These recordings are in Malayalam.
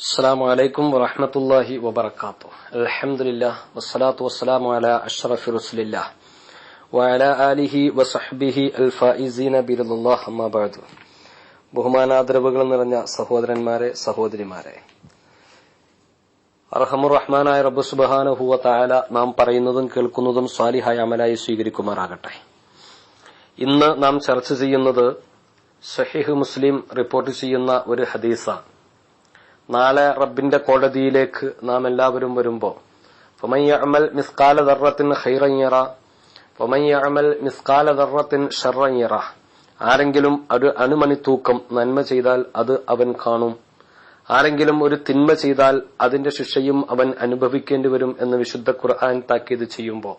السلام عليكم ورحمة الله وبركاته الحمد لله والصلاة والسلام على أشرف رسل الله وعلى آله وصحبه الفائزين برضا الله أما بعد ബഹുമാനാദരവുകൾ നിറഞ്ഞ സഹോദരന്മാരെ സഹോദരിമാരെ അർഹമുറഹ്മാനായ റബ്ബ് സുബഹാനഹുവ തായാല നാം പറയുന്നതും കേൾക്കുന്നതും സ്വാലിഹായ അമലായി സ്വീകരിക്കുമാറാകട്ടെ ഇന്ന് നാം ചർച്ച ചെയ്യുന്നത് സഹിഹ് മുസ്ലിം റിപ്പോർട്ട് ചെയ്യുന്ന ഒരു ഹദീസാണ് നാളെ റബ്ബിന്റെ കോടതിയിലേക്ക് നാം എല്ലാവരും വരുമ്പോ ഫമയ്യമൽ മിസ്കാല ദർറത്തിൻ ഹൈറയ്യറ ഫമയ്യമൽ മിസ്കാല ദർറത്തിൻ ഷറയ്യറ ആരെങ്കിലും ഒരു അണുമണി തൂക്കം നന്മ ചെയ്താൽ അത് അവൻ കാണും. ആരെങ്കിലും ഒരു തിന്മ ചെയ്താൽ അതിന്റെ ശിക്ഷയും അവൻ അനുഭവിക്കേണ്ടി വരും എന്ന് വിശുദ്ധ ഖുർആൻ താക്കീത് ചെയ്യുമ്പോൾ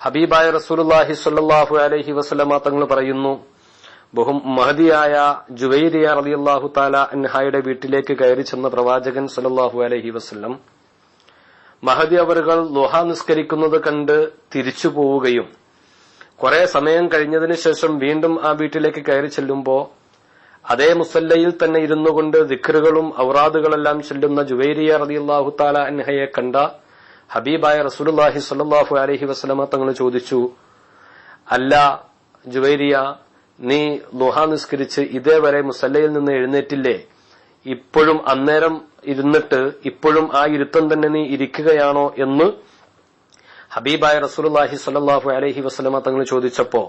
ഹബീബായ റസൂലുല്ലാഹി സ്വല്ലല്ലാഹു അലൈഹി വസല്ലമ തങ്ങൾ പറയുന്നു ബഹു മഹതിയായ ജുവൈരിയ റളിയല്ലാഹു താല അൻഹായുടെ വീട്ടിലേക്ക് കയറി ചെന്ന പ്രവാചകൻ സലല്ലാഹു അലഹി വസ്ല്ലം മഹദി അവറുകൾ ലുഹ നിസ്കരിക്കുന്നത് കണ്ട് തിരിച്ചു പോവുകയും കുറെ സമയം കഴിഞ്ഞതിന് ശേഷം വീണ്ടും ആ വീട്ടിലേക്ക് കയറി ചെല്ലുമ്പോൾ അതേ മുസല്ലയിൽ തന്നെ ഇരുന്നു കൊണ്ട് ദിഖറുകളും ഔറാദുകളെല്ലാം ചെല്ലുന്ന ജുവൈരിയ റളിയല്ലാഹു താല അൻഹയെ കണ്ട ഹബീബായ റസൂലുള്ളാഹി സല്ലാഹു അലഹി വസ്ലമ തങ്ങൾ ചോദിച്ചു അല്ല ജുവൈരിയ നീ ദുഹ നിസ്കരിച്ച് ഇതേവരെ മുസല്ലയിൽ നിന്ന് എഴുന്നേറ്റില്ലേ? ഇപ്പോഴും അന്നേരം ഇരുന്നിട്ട് ഇപ്പോഴും ആ ഇരുത്തം തന്നെ നീ ഇരിക്കുകയാണോ എന്ന് ഹബീബായ റസൂലുള്ളാഹി സ്വല്ലല്ലാഹു അലഹി വസ്ലമ തങ്ങൾ ചോദിച്ചപ്പോ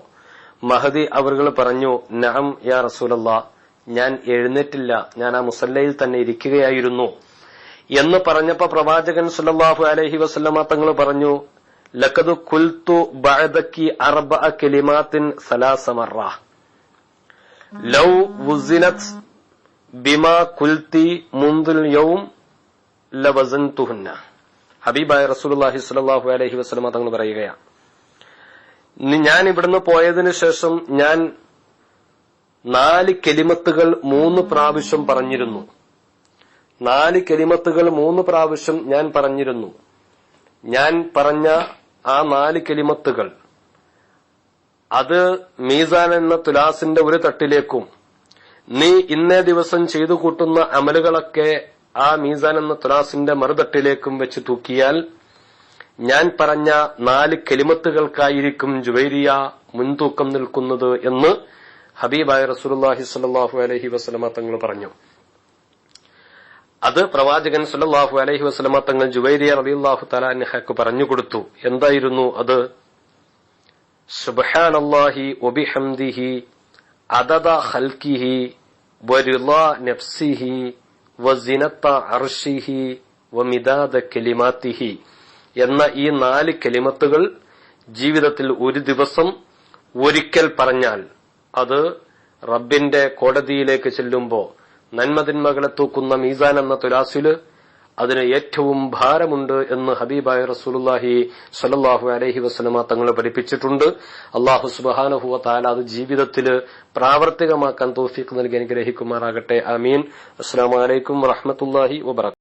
മഹദി അവർ പറഞ്ഞു നഹം യാ റസൂലല്ലാ ഞാൻ എഴുന്നേറ്റില്ല ഞാൻ ആ മുസല്ലയിൽ തന്നെ ഇരിക്കുകയായിരുന്നു. എന്ന് പറഞ്ഞപ്പോ പ്രവാചകൻ സുല്ലാഹു അലഹി വസ്ലമ തങ്ങൾ പറഞ്ഞു ലക്കതു കുൽത്തു ബഅദക്കി അർബഅ കലിമാത്തിൻ സലാസമറ ലൗ വുസിനത് ബിമാ കുൽത്തി മുന്തുൽ യൗം ലവസൻതുഹുന്ന ഹബീബായ റസൂലുള്ളാഹി സ്വല്ലല്ലാഹു അലൈഹി വസ്ലമ തങ്ങൾ പറയുകയാണ്. ഞാൻ ഇവിടുന്ന് പോയതിനു ശേഷം ഞാൻ നാല് കെലിമത്തുകൾ മൂന്ന് പ്രാവശ്യം പറഞ്ഞിരുന്നു. നാല് കെലിമത്തുകൾ മൂന്ന് പ്രാവശ്യം ഞാൻ പറഞ്ഞിരുന്നു. ഞാൻ പറഞ്ഞ ആ നാല് കെലിമത്തുകൾ അത് മീസാൻ എന്ന തുലാസിന്റെ ഒരു തട്ടിലേക്കും. നീ ഇന്നേ ദിവസം ചെയ്തു കൂട്ടുന്ന അമലുകളൊക്കെ ആ മീസാൻ എന്ന തുലാസിന്റെ മറുതട്ടിലേക്കും വെച്ച് തൂക്കിയാൽ ഞാൻ പറഞ്ഞ നാല് കെലിമത്തുകൾക്കായിരിക്കും ജുവൈരിയ മുൻതൂക്കം നിൽക്കുന്നത് എന്ന് ഹബീബായ റസൂലുള്ളാഹി സ്വല്ലല്ലാഹു അലഹി വസ്ലമ തങ്ങൾ പറഞ്ഞു. അത് പ്രവാചകൻ സുല്ലാഹു അലഹി വസ്ലമ തങ്ങൾ ജുവൈരിയ റളിയല്ലാഹു തആല അൻഹക്ക് പറഞ്ഞു കൊടുത്തു. എന്തായിരുന്നു അത്? സുബ്ഹാനല്ലാഹി വബിഹംദിഹി അദദ ഖൽഖിഹി വറിളാ നഫ്സിഹി വസിനത്ത അർഷിഹി വമിദാദ കെലിമാത്തിഹി എന്ന ഈ നാല് കലിമത്തുകൾ ജീവിതത്തിൽ ഒരു ദിവസം ഒരിക്കൽ പറഞ്ഞാൽ അത് റബ്ബിന്റെ കോടതിയിലേക്ക് ചെല്ലുമ്പോൾ നന്മതിന്മകളെ തൂക്കുന്ന മീസാൻ എന്ന തുലാസിൽ അതിന് ഏറ്റവും ഭാരമുണ്ട് എന്ന് ഹബീബായ റസൂലുല്ലാഹി സല്ലാഹു അലഹി വസ്ലമ തങ്ങളെ പഠിപ്പിച്ചിട്ടുണ്ട്. അള്ളാഹു സുബാനഹുവ താല അത് ജീവിതത്തിൽ പ്രാവർത്തികമാക്കാൻ തോഫീക്ക് നൽകി അനുഗ്രഹിക്കുമാറാകട്ടെ. അമീൻ അസ്സാം വലൈക്കും വറഹമത്തല്ലാഹി വബർക്കാത്തു